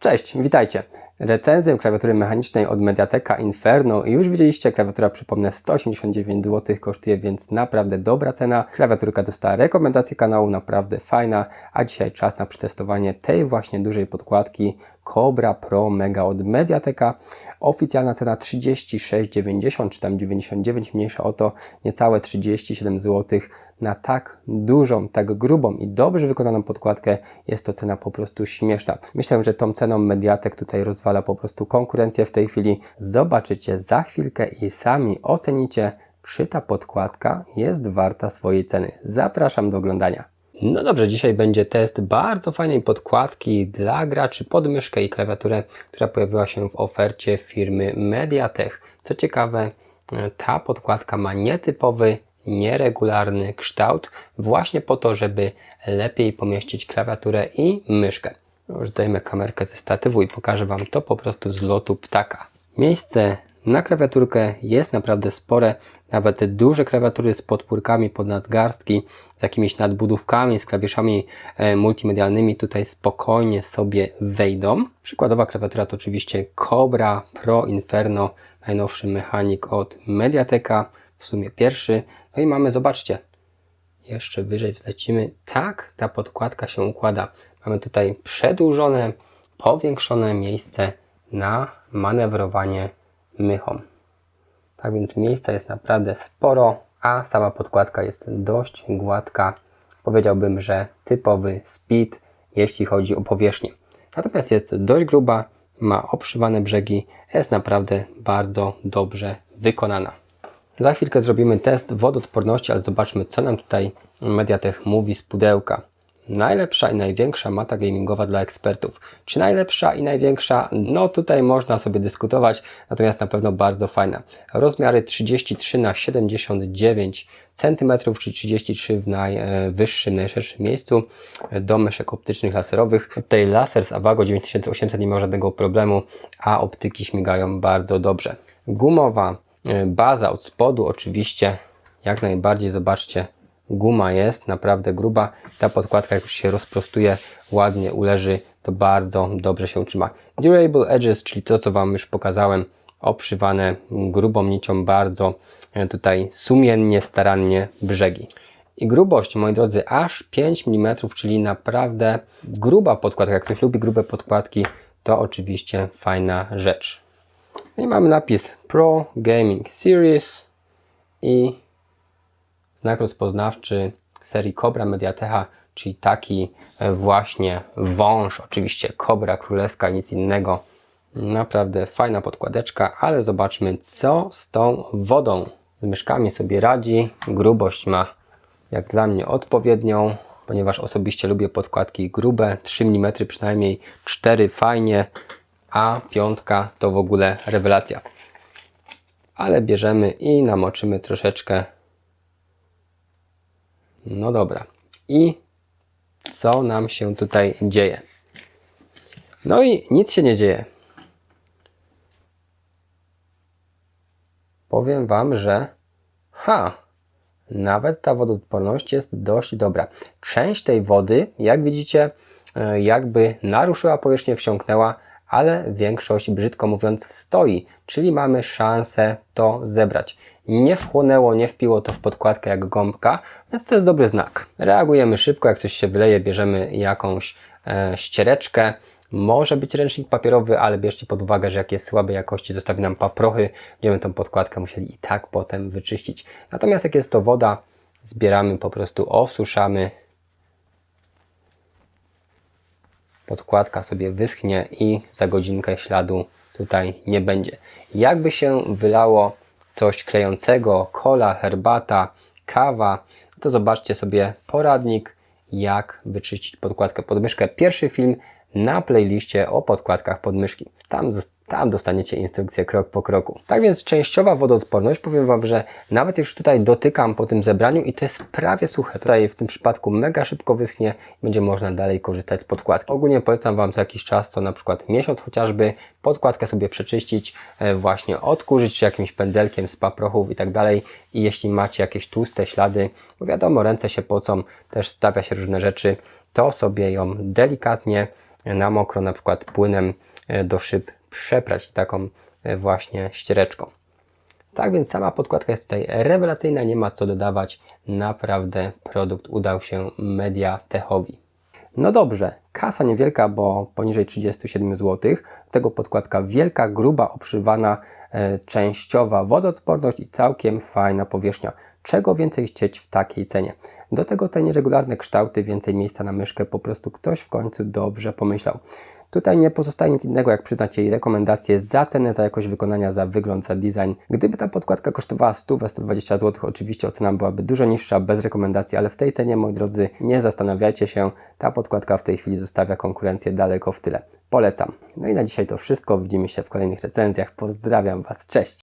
Cześć, witajcie. Recenzję klawiatury mechanicznej od Mediateka Inferno już widzieliście, klawiatura przypomnę 189 zł kosztuje, więc naprawdę dobra cena. Klawiaturka dostała rekomendację kanału, naprawdę fajna, a dzisiaj czas na przetestowanie tej właśnie dużej podkładki Cobra Pro Mega od Mediateka. Oficjalna cena 36,90 czy tam 99, mniejsza o to, niecałe 37 zł na tak dużą, tak grubą i dobrze wykonaną podkładkę jest to cena po prostu śmieszna. Myślę, że tą ceną Mediatek tutaj rozwala po prostu konkurencję w tej chwili. Zobaczycie za chwilkę i sami ocenicie, czy ta podkładka jest warta swojej ceny. Zapraszam do oglądania. No dobrze, dzisiaj będzie test bardzo fajnej podkładki dla graczy pod myszkę i klawiaturę, która pojawiła się w ofercie firmy Mediatek. Co ciekawe, ta podkładka ma nietypowy nieregularny kształt, właśnie po to, żeby lepiej pomieścić klawiaturę i myszkę. Już zdejmę kamerkę ze statywu i pokażę Wam to po prostu z lotu ptaka. Miejsce na klawiaturkę jest naprawdę spore, nawet te duże klawiatury z podpórkami pod nadgarstki, z jakimiś nadbudówkami, z klawiszami e, multimedialnymi tutaj spokojnie sobie wejdą. Przykładowa klawiatura to oczywiście Cobra Pro Inferno, najnowszy mechanik od Mediateka, w sumie pierwszy. No i mamy, zobaczcie, jeszcze wyżej wlecimy. Tak ta podkładka się układa. Mamy tutaj przedłużone, powiększone miejsce na manewrowanie mychą. Tak więc miejsca jest naprawdę sporo, a sama podkładka jest dość gładka. Powiedziałbym, że typowy speed, jeśli chodzi o powierzchnię. Natomiast jest dość gruba, ma obszywane brzegi, jest naprawdę bardzo dobrze wykonana. Za chwilkę zrobimy test wodoodporności, ale zobaczmy co nam tutaj Mediatek mówi z pudełka. Najlepsza i największa mata gamingowa dla ekspertów. Czy najlepsza i największa? No tutaj można sobie dyskutować, natomiast na pewno bardzo fajna. Rozmiary 33 na 79 cm, czy 33 w najwyższym, najszerszym miejscu do myszek optycznych laserowych. Tutaj laser z Avago 9800 nie ma żadnego problemu, a optyki śmigają bardzo dobrze. Gumowa E, baza od spodu oczywiście jak najbardziej zobaczcie guma jest naprawdę gruba ta podkładka jak już się rozprostuje ładnie uleży to bardzo dobrze się trzyma durable edges czyli to co Wam już pokazałem obszywane grubą nicią bardzo e, tutaj sumiennie, starannie brzegi i grubość, moi drodzy, aż 5 mm, czyli naprawdę gruba podkładka. Jak ktoś lubi grube podkładki, to oczywiście fajna rzecz. I mamy napis Pro Gaming Series i znak rozpoznawczy serii Cobra Mediatecha, czyli taki właśnie wąż, oczywiście Cobra Królewska, nic innego. Naprawdę fajna podkładeczka, ale zobaczmy co z tą wodą. Z myszkami sobie radzi, grubość ma jak dla mnie odpowiednią, ponieważ osobiście lubię podkładki grube, 3 mm przynajmniej, 4 fajnie, a piątka to w ogóle rewelacja. Ale bierzemy i namoczymy troszeczkę. No dobra. I co nam się tutaj dzieje? No i nic się nie dzieje. Powiem Wam, że ha, nawet ta wodoodporność jest dość dobra. Część tej wody, jak widzicie, e, jakby naruszyła powierzchnię, wsiąknęła, ale większość, brzydko mówiąc, stoi, czyli mamy szansę to zebrać. Nie wchłonęło, nie wpiło to w podkładkę jak gąbka, więc to jest dobry znak. Reagujemy szybko, jak coś się wyleje, bierzemy jakąś e, ściereczkę, może być ręcznik papierowy, ale bierzcie pod uwagę, że jak jest słabej jakości, zostawi nam paprochy, będziemy tą podkładkę musieli i tak potem wyczyścić. Natomiast jak jest to woda, zbieramy po prostu, osuszamy, podkładka sobie wyschnie i za godzinkę śladu tutaj nie będzie. Jakby się wylało coś klejącego, kola, herbata, kawa, to zobaczcie sobie poradnik, jak wyczyścić podkładkę pod myszkę. Pierwszy film na playliście o podkładkach pod myszki. Tam tam dostaniecie instrukcję krok po kroku. Tak więc częściowa wodoodporność, powiem Wam, że nawet już tutaj dotykam po tym zebraniu i to jest prawie suche. Tutaj w tym przypadku mega szybko wyschnie i będzie można dalej korzystać z podkładki. Ogólnie polecam Wam co jakiś czas, co na przykład miesiąc chociażby, podkładkę sobie przeczyścić, e, właśnie odkurzyć czy jakimś pędzelkiem z paprochów i tak dalej. I jeśli macie jakieś tłuste ślady, bo wiadomo, ręce się pocą, też stawia się różne rzeczy, to sobie ją delikatnie na mokro, na przykład płynem e, do szyb przeprać taką e, właśnie ściereczką. Tak więc sama podkładka jest tutaj rewelacyjna, nie ma co dodawać. Naprawdę produkt udał się Mediatechowi. No dobrze, kasa niewielka, bo poniżej 37 zł. Do tego podkładka wielka, gruba, obszywana, e, częściowa wodoodporność i całkiem fajna powierzchnia. Czego więcej chcieć w takiej cenie? Do tego te nieregularne kształty, więcej miejsca na myszkę, po prostu ktoś w końcu dobrze pomyślał. Tutaj nie pozostaje nic innego, jak przyznać jej rekomendacje za cenę, za jakość wykonania, za wygląd, za design. Gdyby ta podkładka kosztowała 100-120 zł, oczywiście ocena byłaby dużo niższa, bez rekomendacji, ale w tej cenie, moi drodzy, nie zastanawiajcie się. Ta podkładka w tej chwili zostawia konkurencję daleko w tyle. Polecam. No i na dzisiaj to wszystko. Widzimy się w kolejnych recenzjach. Pozdrawiam Was. Cześć!